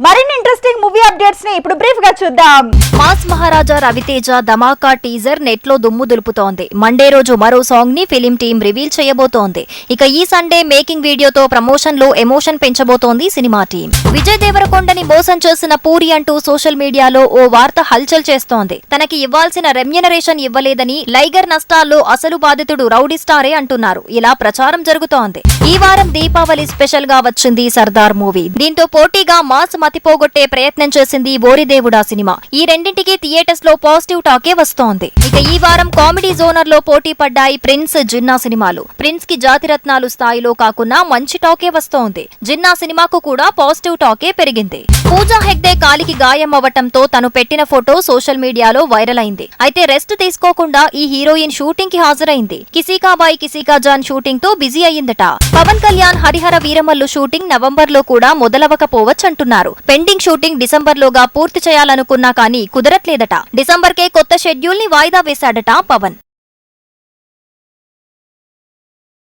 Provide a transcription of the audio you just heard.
మరిన్ని అప్డేట్స్ని ఇప్పుడు బ్రీఫ్గా చూద్దాం. మాస్ మహారాజా రవితేజ ధమాకా టీజర్ నెట్లో దుమ్ము దులుపుతోంది. మండే రోజు మరో సాంగ్ని ఫిలిం టీం రివీల్ చేయబోతోంది. ఇక ఈ సండే మేకింగ్ వీడియోతో ప్రమోషన్లో ఎమోషన్ పెంచబోతోంది సినిమా టీం. విజయ్ దేవరకొండని మోసం చేసిన పూరి అంటూ సోషల్ మీడియాలో ఓ వార్త హల్చల్ చేస్తోంది. తనకి ఇవ్వాల్సిన రెమ్యునరేషన్ ఇవ్వలేదని లైగర్ నష్టాల్లో అసలు బాధితుడు రౌడీ స్టారే అంటున్నారు. ఇలా ప్రచారం జరుగుతోంది. ఈ వారం దీపావళి స్పెషల్గా వచ్చింది సర్దార్ మూవీ. దీంతో పోటీగా మాస్ మతిపోగొట్టే ప్రయత్నం చేసింది ఓరిదేవుడా సినిమా. ఈ రెండింటికి థియేటర్స్లో పాజిటివ్ టాకే వస్తోంది. ఇక ఈ వారం కామెడీ జోనర్లో పోటీ పడ్డాయి ప్రిన్స్ జిన్నా సినిమాలు. ప్రిన్స్కి జాతిరత్నాలు స్థాయిలో కాకుండా మంచి టాకే వస్తోంది. జిన్నా సినిమాకు కూడా పాజిటివ్ టాకే పెరిగింది. పూజా హెగ్డే కాలికి గాయం అవ్వటంతో తను పెట్టిన ఫోటో సోషల్ మీడియాలో వైరల్ అయింది. అయితే రెస్ట్ తీసుకోకుండా ఈ హీరోయిన్ షూటింగ్కి హాజరైంది. కిసీకా బాయ్ కిసీకా జాన్ షూటింగ్తో బిజీ అయ్యిందట. పవన్ కళ్యాణ్ హరిహర వీరమల్లు షూటింగ్ నవంబర్లో కూడా మొదలవకపోవచ్చంటున్నారు పెండింగ్ షూటింగ్ డిసెంబర్ లోగా పూర్తి చేయాలనుకున్నా కానీ కుదరట్లేదట. డిసెంబర్ కే కొత్త షెడ్యూల్ని వాయిదా వేశాడట పవన్.